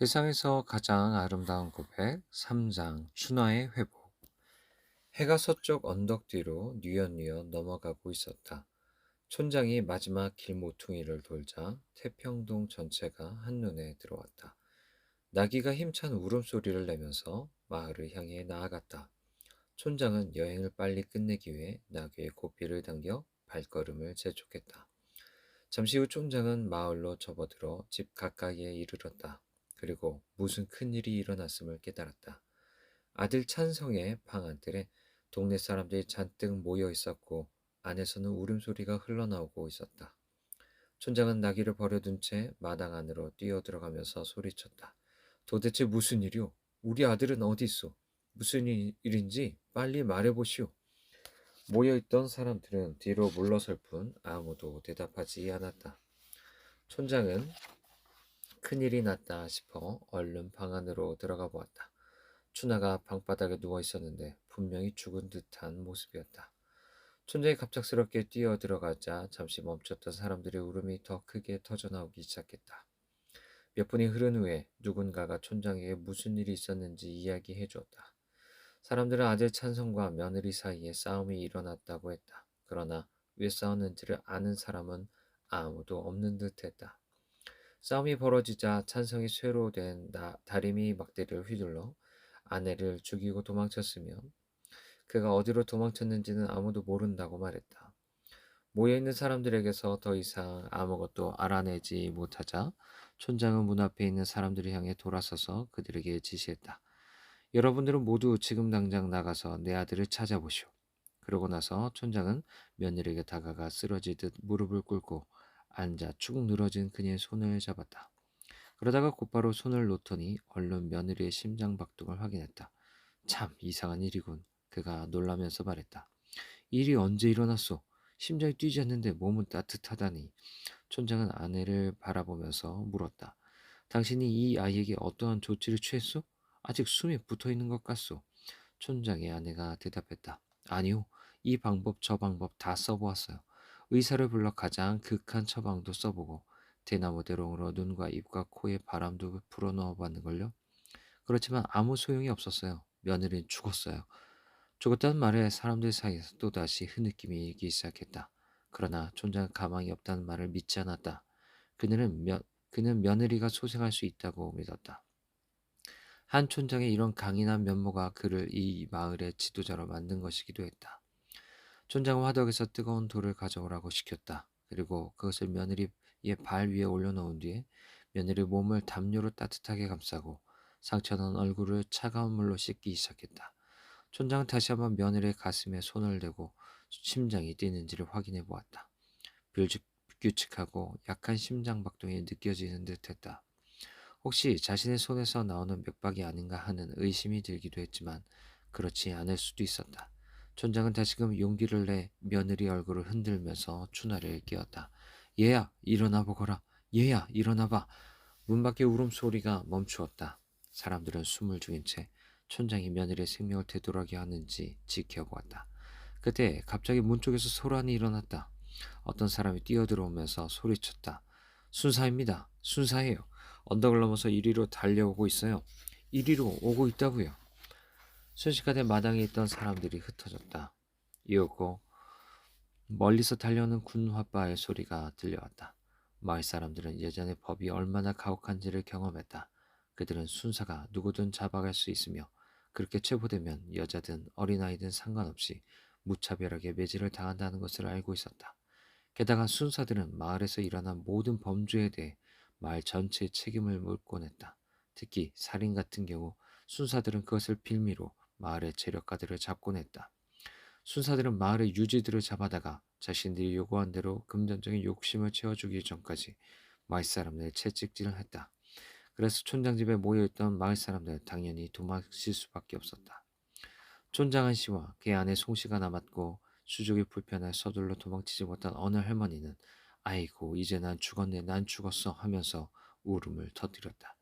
세상에서 가장 아름다운 고백 3장 춘화의 회복 해가 서쪽 언덕 뒤로 뉘엿뉘엿 넘어가고 있었다. 촌장이 마지막 길 모퉁이를 돌자 태평동 전체가 한눈에 들어왔다. 나귀가 힘찬 울음소리를 내면서 마을을 향해 나아갔다. 촌장은 여행을 빨리 끝내기 위해 나귀의 고삐를 당겨 발걸음을 재촉했다. 잠시 후 촌장은 마을로 접어들어 집 가까이에 이르렀다. 그리고 무슨 큰일이 일어났음을 깨달았다. 아들 찬성의 방 안뜰에 동네 사람들이 잔뜩 모여 있었고 안에서는 울음소리가 흘러나오고 있었다. 촌장은 나귀를 버려둔 채 마당 안으로 뛰어들어가면서 소리쳤다. 도대체 무슨 일이오? 우리 아들은 어디 있어? 무슨 일인지 빨리 말해보시오. 모여있던 사람들은 뒤로 물러설 뿐 아무도 대답하지 않았다. 촌장은 큰일이 났다 싶어 얼른 방 안으로 들어가 보았다. 춘하가 방바닥에 누워 있었는데 분명히 죽은 듯한 모습이었다. 촌장이 갑작스럽게 뛰어 들어가자 잠시 멈췄던 사람들의 울음이 더 크게 터져나오기 시작했다. 몇 분이 흐른 후에 누군가가 촌장에게 무슨 일이 있었는지 이야기해 주었다. 사람들은 아들 찬성과 며느리 사이에 싸움이 일어났다고 했다. 그러나 왜 싸웠는지를 아는 사람은 아무도 없는 듯 했다. 싸움이 벌어지자 찬성이 쇠로 된 나, 다리미 막대를 휘둘러 아내를 죽이고 도망쳤으며 그가 어디로 도망쳤는지는 아무도 모른다고 말했다. 모여있는 사람들에게서 더 이상 아무것도 알아내지 못하자 촌장은 문 앞에 있는 사람들을 향해 돌아서서 그들에게 지시했다. 여러분들은 모두 지금 당장 나가서 내 아들을 찾아보시오. 그러고 나서 촌장은 며느리에게 다가가 쓰러지듯 무릎을 꿇고 앉아 축 늘어진 그녀의 손을 잡았다. 그러다가 곧바로 손을 놓더니 얼른 며느리의 심장 박동을 확인했다. 참 이상한 일이군. 그가 놀라면서 말했다. 일이 언제 일어났소? 심장이 뛰지 않는데 몸은 따뜻하다니. 촌장은 아내를 바라보면서 물었다. 당신이 이 아이에게 어떠한 조치를 취했소? 아직 숨이 붙어 있는 것 같소. 촌장의 아내가 대답했다. 아니요. 이 방법 저 방법 다 써보았어요. 의사를 불러 가장 극한 처방도 써보고 대나무 대롱으로 눈과 입과 코에 바람도 불어 넣어 봤는걸요. 그렇지만 아무 소용이 없었어요. 며느리는 죽었어요. 죽었다는 말에 사람들 사이에서 또다시 흐느낌이 일기 시작했다. 그러나 촌장은 가망이 없다는 말을 믿지 않았다. 그는, 며, 그는 며느리가 소생할 수 있다고 믿었다. 한 촌장의 이런 강인한 면모가 그를 이 마을의 지도자로 만든 것이기도 했다. 촌장은 화덕에서 뜨거운 돌을 가져오라고 시켰다. 그리고 그것을 며느리의 발 위에 올려놓은 뒤에 며느리 몸을 담요로 따뜻하게 감싸고 상처난 얼굴을 차가운 물로 씻기 시작했다. 촌장은 다시 한번 며느리의 가슴에 손을 대고 심장이 뛰는지를 확인해 보았다. 불규칙하고 약한 심장 박동이 느껴지는 듯했다. 혹시 자신의 손에서 나오는 맥박이 아닌가 하는 의심이 들기도 했지만 그렇지 않을 수도 있었다. 촌장은 다시금 용기를 내 며느리 얼굴을 흔들면서 춘하를 깨웠다. 얘야 일어나 보거라. 얘야 일어나 봐. 문 밖의 울음소리가 멈추었다. 사람들은 숨을 죽인 채 촌장이 며느리의 생명을 되돌아게 하는지 지켜보았다. 그때 갑자기 문 쪽에서 소란이 일어났다. 어떤 사람이 뛰어들어오면서 소리쳤다. 순사입니다. 순사예요. 언덕을 넘어서 이리로 달려오고 있어요. 이리로 오고 있다고요. 순식간에 마당에 있던 사람들이 흩어졌다. 이윽고 멀리서 달려오는 군화바의 소리가 들려왔다. 마을 사람들은 예전에 법이 얼마나 가혹한지를 경험했다. 그들은 순사가 누구든 잡아갈 수 있으며 그렇게 체포되면 여자든 어린아이든 상관없이 무차별하게 매질을 당한다는 것을 알고 있었다. 게다가 순사들은 마을에서 일어난 모든 범죄에 대해 마을 전체의 책임을 묻곤 했다. 특히 살인 같은 경우 순사들은 그것을 빌미로 마을의 재력가들을 잡곤 했다. 순사들은 마을의 유지들을 잡아다가 자신들이 요구한 대로 금전적인 욕심을 채워주기 전까지 마을 사람들을 채찍질을 했다. 그래서 촌장 집에 모여있던 마을 사람들은 당연히 도망칠 수밖에 없었다. 촌장한 씨와 그의 아내 송 씨가 남았고 수족이 불편해 서둘러 도망치지 못한 어느 할머니는 아이고 이제 난 죽었네 난 죽었어 하면서 울음을 터뜨렸다.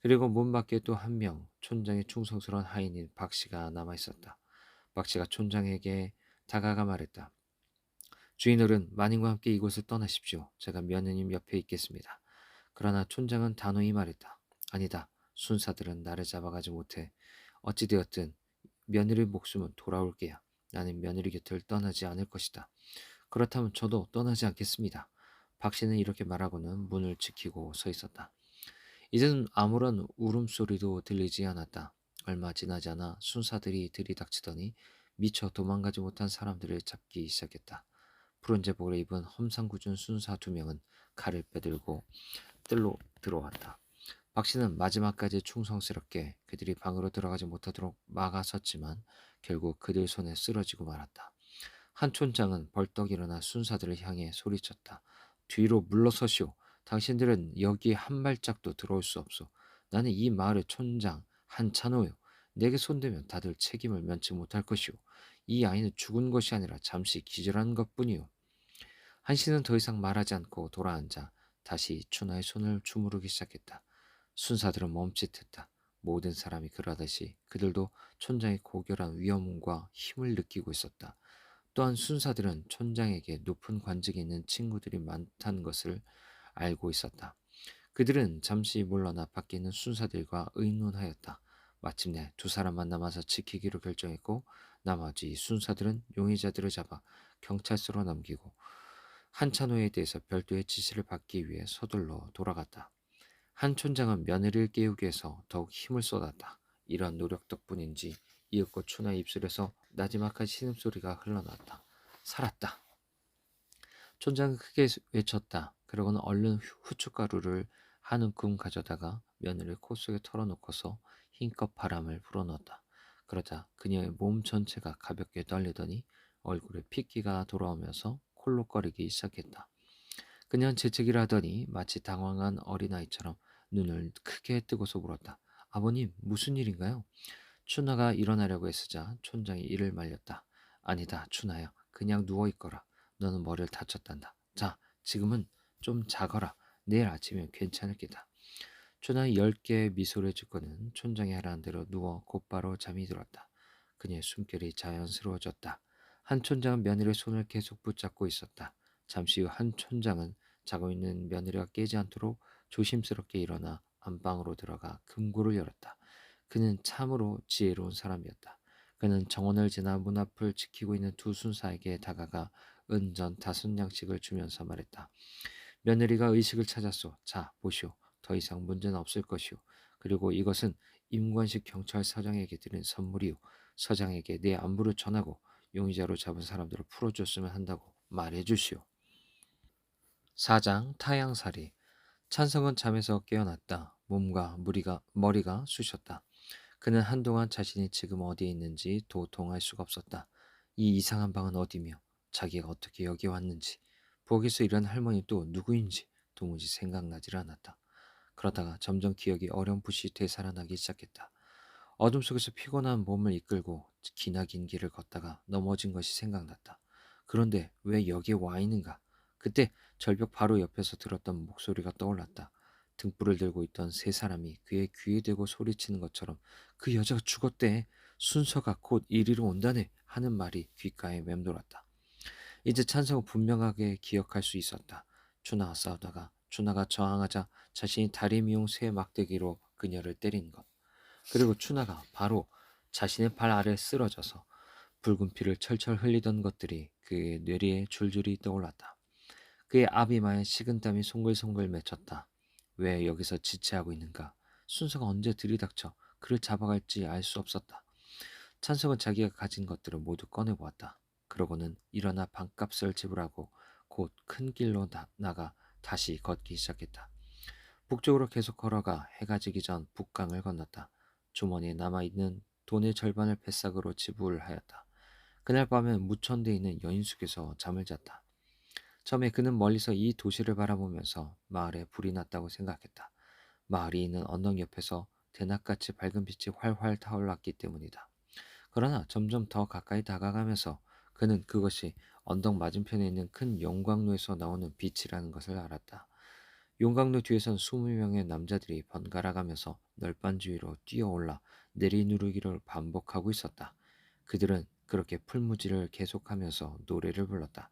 그리고 문 밖에 또 한 명 촌장의 충성스러운 하인인 박 씨가 남아 있었다. 박 씨가 촌장에게 다가가 말했다. 주인어른 마님과 함께 이곳을 떠나십시오. 제가 며느님 옆에 있겠습니다. 그러나 촌장은 단호히 말했다. 아니다. 순사들은 나를 잡아가지 못해. 어찌되었든 며느리 목숨은 돌아올 게야. 나는 며느리 곁을 떠나지 않을 것이다. 그렇다면 저도 떠나지 않겠습니다. 박 씨는 이렇게 말하고는 문을 지키고 서 있었다. 이제는 아무런 울음소리도 들리지 않았다. 얼마 지나지 않아 순사들이 들이닥치더니 미처 도망가지 못한 사람들을 잡기 시작했다. 푸른 제복을 입은 험상궂은 순사 두 명은 칼을 빼들고 뜰로 들어왔다. 박 씨는 마지막까지 충성스럽게 그들이 방으로 들어가지 못하도록 막아섰지만 결국 그들 손에 쓰러지고 말았다. 한 촌장은 벌떡 일어나 순사들을 향해 소리쳤다. 뒤로 물러서시오. 당신들은 여기에 한 발짝도 들어올 수 없어. 나는 이 마을의 촌장 한찬호요. 내게 손대면 다들 책임을 면치 못할 것이오. 이 아이는 죽은 것이 아니라 잠시 기절한 것뿐이오. 한씨는 더 이상 말하지 않고 돌아앉아 다시 춘하의 손을 주무르기 시작했다. 순사들은 멈칫했다. 모든 사람이 그러하듯이 그들도 촌장의 고결한 위험과 힘을 느끼고 있었다. 또한 순사들은 촌장에게 높은 관직이 있는 친구들이 많다는 것을 알고 있었다. 그들은 잠시 물러나 밖에 있는 순사들과 의논하였다. 마침내 두 사람만 남아서 지키기로 결정했고 나머지 순사들은 용의자들을 잡아 경찰서로 넘기고 한찬호에 대해서 별도의 지시를 받기 위해 서둘러 돌아갔다. 한 촌장은 며느리를 깨우기 위해서 더욱 힘을 쏟았다. 이러한 노력 덕분인지 이윽고 춘하의 입술에서 나지막한 신음소리가 흘러나왔다. 살았다. 촌장은 크게 외쳤다. 그러고는 얼른 후춧가루를 한 움큼 가져다가 며느리 코 속에 털어놓고서 힘껏 바람을 불어넣었다. 그러자 그녀의 몸 전체가 가볍게 떨리더니 얼굴에 핏기가 돌아오면서 콜록거리기 시작했다. 그녀는 재채기를 하더니 마치 당황한 어린아이처럼 눈을 크게 뜨고서 물었다. 아버님, 무슨 일인가요? 춘하가 일어나려고 애쓰자 촌장이 이를 말렸다. 아니다, 춘하야. 그냥 누워있거라. 너는 머리를 다쳤단다. 자, 지금은 좀 자거라. 내일 아침이면 괜찮을 게다. 춘하의 열 개의 미소를 짓고는 촌장이 하라는 대로 누워 곧바로 잠이 들었다. 그녀의 숨결이 자연스러워졌다. 한 촌장은 며느리의 손을 계속 붙잡고 있었다. 잠시 후 한 촌장은 자고 있는 며느리가 깨지 않도록 조심스럽게 일어나 안방으로 들어가 금고를 열었다. 그는 참으로 지혜로운 사람이었다. 그는 정원을 지나 문 앞을 지키고 있는 두 순사에게 다가가 은전 다섯 양씩을 주면서 말했다. 며느리가 의식을 찾았소. 자, 보시오. 더 이상 문제는 없을 것이오. 그리고 이것은 임관식 경찰 서장에게 드린 선물이오. 서장에게 내 안부를 전하고 용의자로 잡은 사람들을 풀어줬으면 한다고 말해 주시오. 사장 타양살이 찬성은 잠에서 깨어났다. 몸과 무리가, 머리가 쑤셨다. 그는 한동안 자신이 지금 어디에 있는지 도통할 수가 없었다. 이 이상한 방은 어디며 자기가 어떻게 여기 왔는지 부엌에서 일한 할머니 또 누구인지 도무지 생각나질 않았다. 그러다가 점점 기억이 어렴풋이 되살아나기 시작했다. 어둠 속에서 피곤한 몸을 이끌고 기나긴 길을 걷다가 넘어진 것이 생각났다. 그런데 왜 여기에 와 있는가? 그때 절벽 바로 옆에서 들었던 목소리가 떠올랐다. 등불을 들고 있던 세 사람이 그의 귀에 대고 소리치는 것처럼 그 여자가 죽었대. 순서가 곧 이리로 온다네. 하는 말이 귓가에 맴돌았다. 이제 찬성은 분명하게 기억할 수 있었다. 추나와 싸우다가 추나가 저항하자 자신이 다리 미용 새 막대기로 그녀를 때린 것. 그리고 추나가 바로 자신의 발 아래 쓰러져서 붉은 피를 철철 흘리던 것들이 그의 뇌리에 줄줄이 떠올랐다. 그의 아비마에 식은 땀이 송글송글 맺혔다. 왜 여기서 지체하고 있는가? 순서가 언제 들이닥쳐 그를 잡아갈지 알 수 없었다. 찬성은 자기가 가진 것들을 모두 꺼내보았다. 그러고는 일어나 방값을 지불하고 곧 큰 길로 나, 나가 다시 걷기 시작했다. 북쪽으로 계속 걸어가 해가 지기 전 북강을 건넜다. 주머니에 남아있는 돈의 절반을 뱃삭으로 지불하였다. 그날 밤엔 무천대에 있는 여인숙에서 잠을 잤다. 처음에 그는 멀리서 이 도시를 바라보면서 마을에 불이 났다고 생각했다. 마을이 있는 언덕 옆에서 대낮같이 밝은 빛이 활활 타올랐기 때문이다. 그러나 점점 더 가까이 다가가면서 그는 그것이 언덕 맞은편에 있는 큰 용광로에서 나오는 빛이라는 것을 알았다. 용광로 뒤에선 스무 명의 남자들이 번갈아 가면서 널빤 주위로 뛰어올라 내리누르기를 반복하고 있었다. 그들은 그렇게 풀무지를 계속하면서 노래를 불렀다.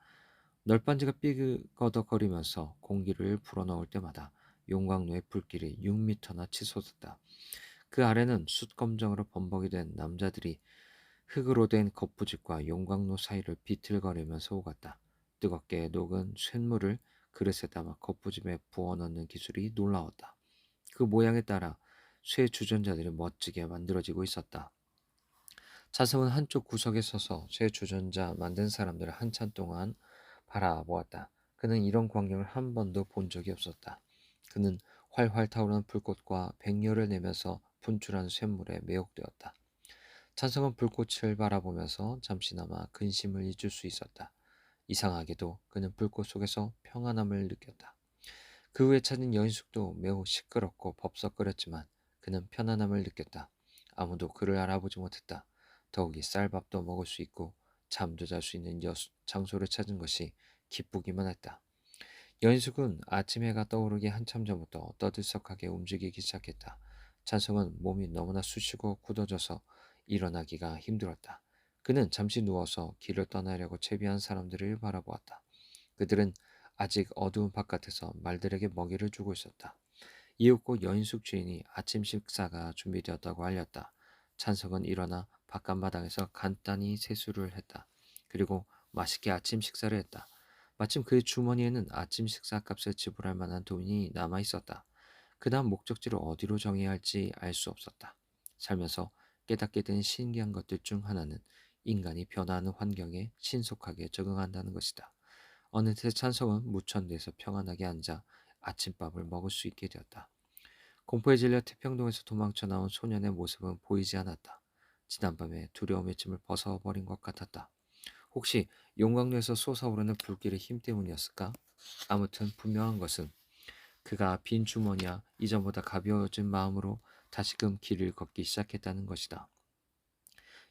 널빤지가 삐그거덕거리면서 공기를 불어넣을 때마다 용광로의 불길이 6미터나 치솟았다. 그 아래는 숯검정으로 범벅이 된 남자들이 흙으로 된 거푸집과 용광로 사이를 비틀거리면서 오갔다. 뜨겁게 녹은 쇳물을 그릇에 담아 거푸집에 부어 넣는 기술이 놀라웠다. 그 모양에 따라 쇠 주전자들이 멋지게 만들어지고 있었다. 차성은 한쪽 구석에 서서 쇠 주전자 만든 사람들을 한참 동안 바라보았다. 그는 이런 광경을 한 번도 본 적이 없었다. 그는 활활 타오르는 불꽃과 백렬을 내면서 분출한 쇳물에 매혹되었다. 찬성은 불꽃을 바라보면서 잠시나마 근심을 잊을 수 있었다. 이상하게도 그는 불꽃 속에서 평안함을 느꼈다. 그 후에 찾은 여인숙도 매우 시끄럽고 법석거렸지만 그는 편안함을 느꼈다. 아무도 그를 알아보지 못했다. 더욱이 쌀밥도 먹을 수 있고 잠도 잘 수 있는 여수, 장소를 찾은 것이 기쁘기만 했다. 여인숙은 아침 해가 떠오르기 한참 전부터 떠들썩하게 움직이기 시작했다. 찬성은 몸이 너무나 쑤시고 굳어져서 일어나기가 힘들었다. 그는 잠시 누워서 길을 떠나려고 채비한 사람들을 바라보았다. 그들은 아직 어두운 바깥에서 말들에게 먹이를 주고 있었다. 이윽고 여인숙 주인이 아침 식사가 준비되었다고 알렸다. 찬성은 일어나 바깥 마당에서 간단히 세수를 했다. 그리고 맛있게 아침 식사를 했다. 마침 그의 주머니에는 아침 식사 값을 지불할 만한 돈이 남아 있었다. 그 다음 목적지를 어디로 정해야 할지 알 수 없었다. 살면서 깨닫게 된 신기한 것들 중 하나는 인간이 변화하는 환경에 신속하게 적응한다는 것이다. 어느새 찬성은 무천대에서 평안하게 앉아 아침밥을 먹을 수 있게 되었다. 공포에 질려 태평동에서 도망쳐 나온 소년의 모습은 보이지 않았다. 지난밤에 두려움의 짐을 벗어버린 것 같았다. 혹시 용광로에서 솟아오르는 불길의 힘 때문이었을까? 아무튼 분명한 것은 그가 빈 주머니와 이전보다 가벼워진 마음으로 다시금 길을 걷기 시작했다는 것이다.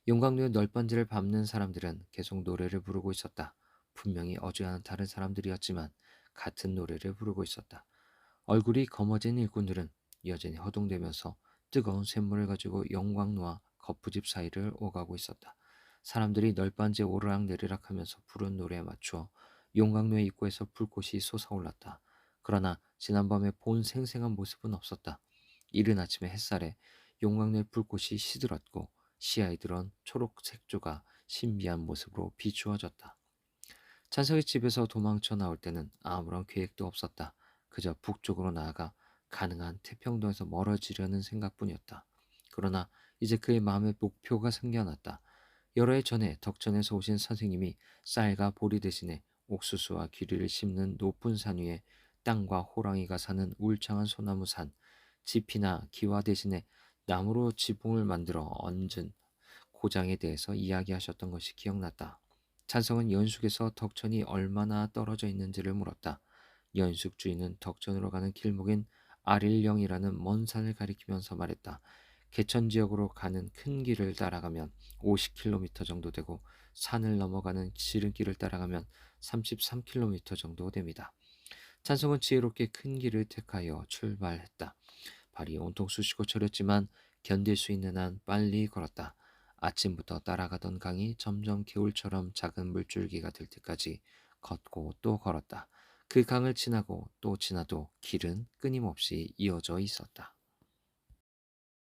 용광로의 널빤지를 밟는 사람들은 계속 노래를 부르고 있었다. 분명히 어제와는 다른 사람들이었지만 같은 노래를 부르고 있었다. 얼굴이 검어진 일꾼들은 여전히 허둥대면서 뜨거운 샘물을 가지고 영광로와 거푸집 사이를 오가고 있었다. 사람들이 널빤지에 오르락내리락 하면서 부른 노래에 맞추어 용광로의 입구에서 불꽃이 솟아올랐다. 그러나 지난밤에 본 생생한 모습은 없었다. 이른 아침에 햇살에 용광로의 불꽃이 시들었고 시야에 들어온 초록 색조가 신비한 모습으로 비추어졌다. 찬석의 집에서 도망쳐 나올 때는 아무런 계획도 없었다. 그저 북쪽으로 나아가 가능한 태평도에서 멀어지려는 생각뿐이었다. 그러나 이제 그의 마음에 목표가 생겨났다. 여러 해 전에 덕천에서 오신 선생님이 쌀과 보리 대신에 옥수수와 귀리를 심는 높은 산 위에 땅과 호랑이가 사는 울창한 소나무 산, 지피나 기와 대신에 나무로 지붕을 만들어 얹은 고장에 대해서 이야기하셨던 것이 기억났다. 찬성은 연숙에서 덕천이 얼마나 떨어져 있는지를 물었다. 연숙 주인은 덕천으로 가는 길목인 아릴령이라는 먼 산을 가리키면서 말했다. 개천 지역으로 가는 큰 길을 따라가면 50km 정도 되고 산을 넘어가는 지름길을 따라가면 33km 정도 됩니다. 찬성은 지혜롭게 큰 길을 택하여 출발했다. 발이 온통 쑤시고 저렸지만 견딜 수 있는 한 빨리 걸었다. 아침부터 따라가던 강이 점점 개울처럼 작은 물줄기가 될 때까지 걷고 또 걸었다. 그 강을 지나고 또 지나도 길은 끊임없이 이어져 있었다.